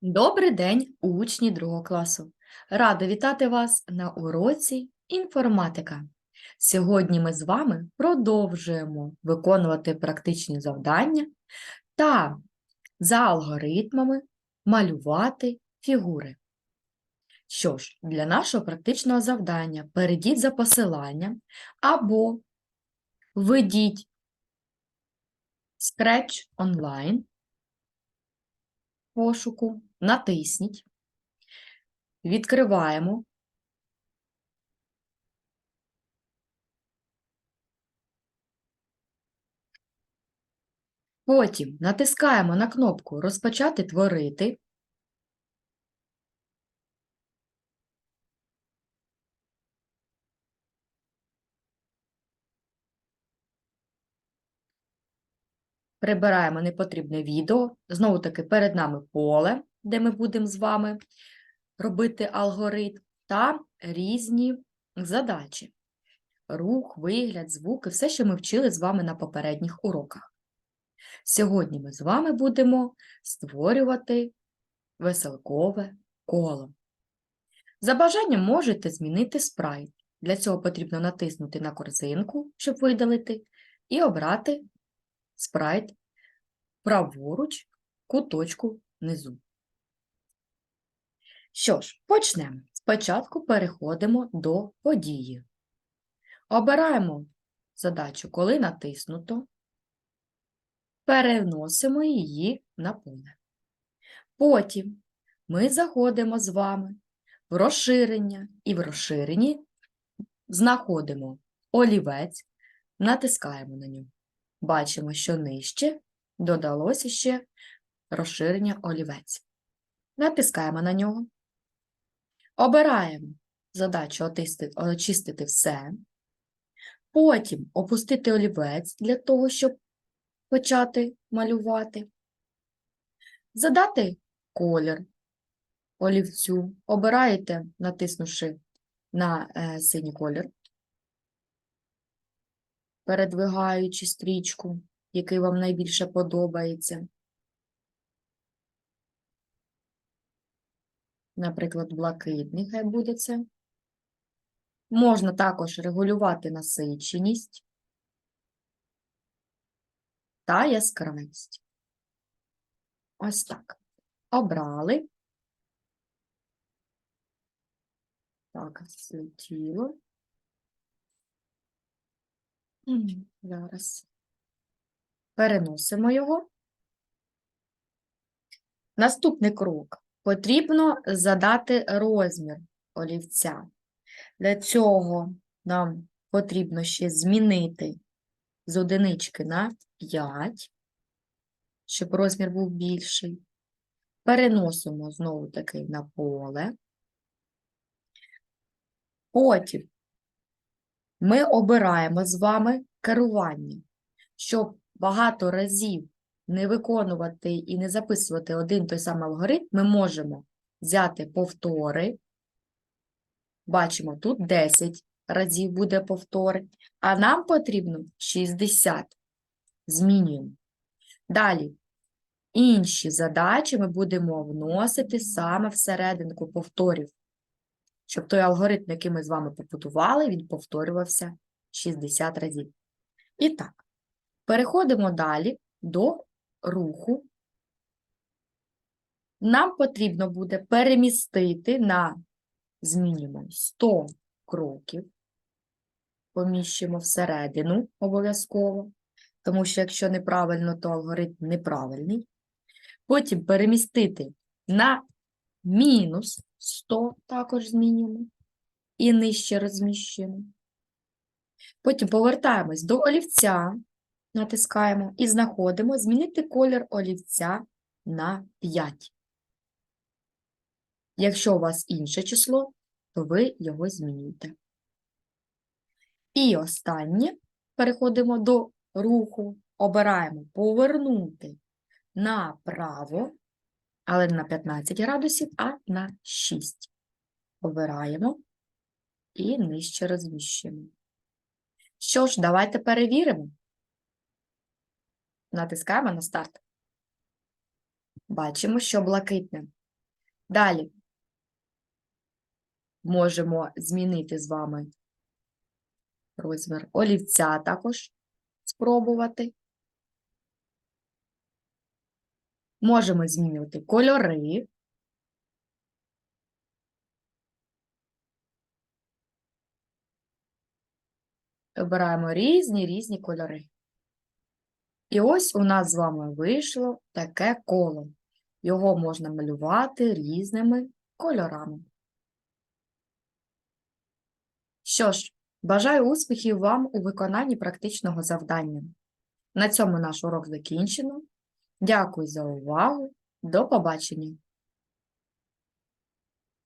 Добрий день, учні другого класу. Рада вітати вас на уроці інформатика. Сьогодні ми з вами продовжуємо виконувати практичні завдання та за алгоритмами малювати фігури. Що ж, для нашого практичного завдання перейдіть за посиланням або введіть Scratch онлайн пошуку, натисніть, відкриваємо. Потім натискаємо на кнопку Розпочати творити. Прибираємо непотрібне відео. Знову таки перед нами поле, де ми будемо з вами робити алгоритм, та різні задачі. Рух, вигляд, звуки, все, що ми вчили з вами на попередніх уроках. Сьогодні ми з вами будемо створювати веселкове коло. За бажанням можете змінити спрайт. Для цього потрібно натиснути на корзинку, щоб видалити, і обрати спрайт праворуч куточку внизу. Що ж, почнемо. Спочатку переходимо до події. Обираємо задачу, коли натиснуто, переносимо її на поле. Потім ми заходимо з вами в розширення і в розширенні знаходимо олівець, натискаємо на нього. Бачимо, що нижче додалося ще розширення олівець. Натискаємо на нього. Обираємо задачу очистити все. Потім опустити олівець для того, щоб почати малювати. Задати колір олівцю. Обираєте, натиснувши на е, синій колір, передвигаючи стрічку, який вам найбільше подобається. Наприклад, блакитний хай буде це. Можна також регулювати насиченість та яскравість. Ось так. Обрали. Так, злетіло. М, Зараз. Переносимо його. Наступний крок. Потрібно задати розмір олівця. Для цього нам потрібно ще змінити з одинички на 5, щоб розмір був більший. Переносимо знову таки на поле. Потім ми обираємо з вами керування, щоб багато разів не виконувати і не записувати один той самий алгоритм, ми можемо взяти повтори. Бачимо, тут 10 разів буде повтори, а нам потрібно 60. Змінюємо. Далі, інші задачі ми будемо вносити саме всерединку повторів, щоб той алгоритм, який ми з вами побудували, він повторювався 60 разів. І так, переходимо далі до руху. Нам потрібно буде перемістити на змінюємо 100 кроків, поміщимо всередину обов'язково, тому що якщо неправильно, то алгоритм неправильний. Потім перемістити на мінус 100, також змінюємо, і нижче розміщуємо. Потім повертаємось до олівця, натискаємо і знаходимо змінити колір олівця на 5. Якщо у вас інше число, то ви його змінюєте. І останнє переходимо до руху, обираємо повернути направо, але не на 15 градусів, а на 6. Обираємо і нижче розміщуємо. Що ж, давайте перевіримо. Натискаємо на старт. Бачимо, що блакитне Далі можемо змінити з вами розмір олівця також спробувати. Можемо змінювати кольори. Обираємо різні різні кольори. І ось у нас з вами вийшло таке коло. Його можна малювати різними кольорами. Що ж, бажаю успіхів вам у виконанні практичного завдання. На цьому наш урок закінчено. Дякую за увагу. До побачення!